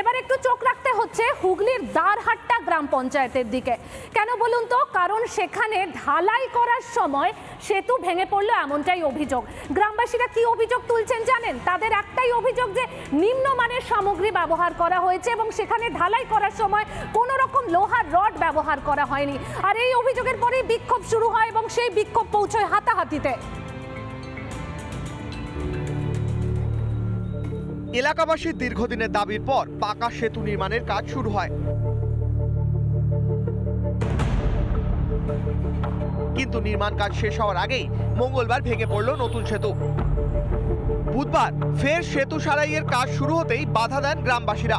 এবার একটু চোখ রাখতে হচ্ছে হুগলির দারহাট্টা গ্রাম পঞ্চায়েতের দিকে। কেন বলুন তো? কারণ সেখানে ঢালাই করার সময় সেতু ভেঙে পড়ল এমনটাই অভিযোগ। গ্রামবাসীরা কি অভিযোগ তুলছেন জানেন? তাদের একটাই অভিযোগ যে নিম্নমানের সামগ্রী ব্যবহার করা হয়েছে এবং সেখানে ঢালাই করার সময় কোনো রকম লোহার রড ব্যবহার করা হয়নি। আর এই অভিযোগের পরেই বিক্ষোভ শুরু হয় এবং সেই বিক্ষোভ পৌঁছয় হাতাহাতিতে। এলাকাবাসীর দীর্ঘদিনের দাবির পর পাকা সেতু নির্মাণের কাজ শুরু হয়। কিন্তু নির্মাণ কাজ শেষ হওয়ার আগেই মঙ্গলবার ভেঙে পড়ল নতুন সেতু। বুধবার ফের সেতু সারাইয়ের কাজ শুরু হতেই বাধা দেন গ্রামবাসীরা।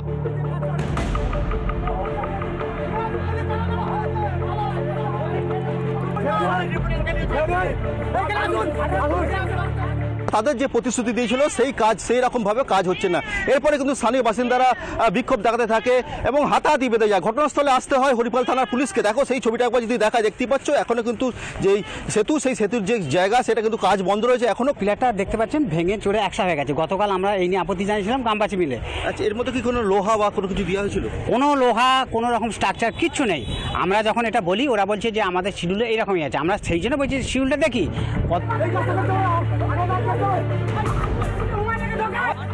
তাদের যে প্রতিশ্রুতি দিয়েছিল সেই কাজ সেই রকম ভাবে কাজ হচ্ছে না। এরপরে কিন্তু স্থানীয় বাসিন্দারা বিক্ষোভ দেখাতে থাকে এবং হাতাহাতি বেঁধে যায়। ঘটনাস্থলে আসতে হয় হরিপাল থানার পুলিশকে। দেখো সেই ছবিটা একবার যদি দেখা দেখতে পাচ্ছ এখনও কিন্তু যেই সেতু সেই সেতুর যে জায়গা সেটা কিন্তু কাজ বন্ধ রয়েছে। এখনও পিলারটা দেখতে পাচ্ছেন ভেঙে চড়ে একসা হয়ে গেছে। গতকাল আমরা এই নিয়ে আপত্তি জানিয়েছিলাম গ্রামবাসী মিলে। আচ্ছা এর মধ্যে কি কোনো লোহা বা কোনো কিছু দেওয়া হয়েছিল? কোনো লোহা কোনো রকম স্ট্রাকচার কিচ্ছু নেই। আমরা যখন এটা বলি ওরা বলছে যে আমাদের শিডিউলে এইরকমই আছে। আমরা সেই জন্য বলছি শিডিউলটা দেখি। কত-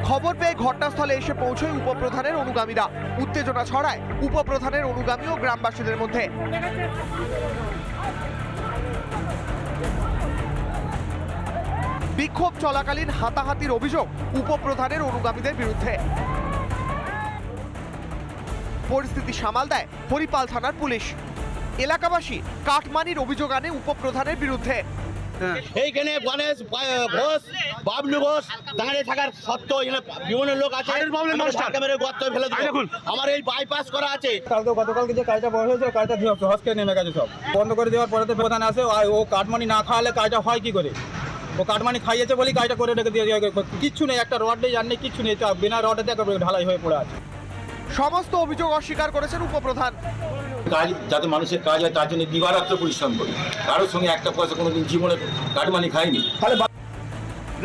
খবর পেয়ে ঘটনাস্থলে এসে পৌঁছয় উপপ্রধানের অনুগামীরা। উত্তেজনা ছড়ায় উপপ্রধানের অনুগামী ও গ্রামবাসীদের মধ্যে। বিক্ষোভ চলাকালীন হাতাহাতির অভিযোগ উপপ্রধানের অনুগামীদের বিরুদ্ধে। পরিস্থিতি সামাল দেয় হরিপাল থানার পুলিশ। এলাকাবাসী কাটমানির অভিযোগ আনে উপপ্রধানের বিরুদ্ধে। এইখানে গণেশ ঘোষ বাবলু ঘোষ দাঁড়িয়ে থাকার সত্ত্বেও এখানে বিভিন্ন লোক আছে। গর্ত ফেলে দিল। আমার এই বাইপাস করা আছে। কালকে গতকালকে যে কাজটা বড় হয়েছে কাজটা হসকে নেমে গেছে সব। বন্ধ করে দেওয়ার পরে তো প্রধান আসে আর ও কাঠমানি না খাওয়ালে কাজটা হয় কি করে? ও কাঠমানি খাইয়েছে বলেই কাজটা করে রেখে দিয়ে কিচ্ছু নেই একটা রড নেই জাননি কিচ্ছু নেই। বিনা রডে দেখো ঢালাই হয়ে পড়ে আছে। সমস্ত অভিযোগ অস্বীকার করেছেন উপপ্রধান। কাজ, যাতে মানুষের কাজ হয়, তার জন্য দিবারাত্র পরিশ্রম করি। কারোর সঙ্গে একটা পয়সা কোনোদিন জীবনে কাটমানি খাইনি।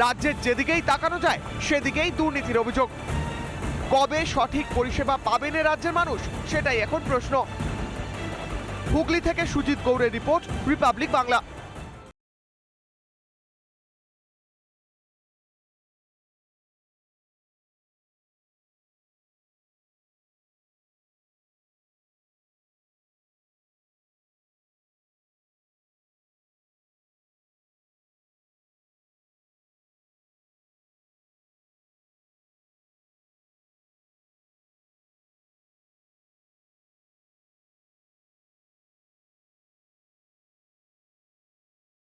রাজ্যের যেদিকেই তাকানো যায়, সেদিকেই দুর্নীতির অভিযোগ। কবে সঠিক পরিষেবা পাবেন রাজ্যের মানুষ? সেটাই এখন প্রশ্ন। হুগলি থেকে সুজিত গৌড়ের রিপোর্ট, রিপাবলিক বাংলা।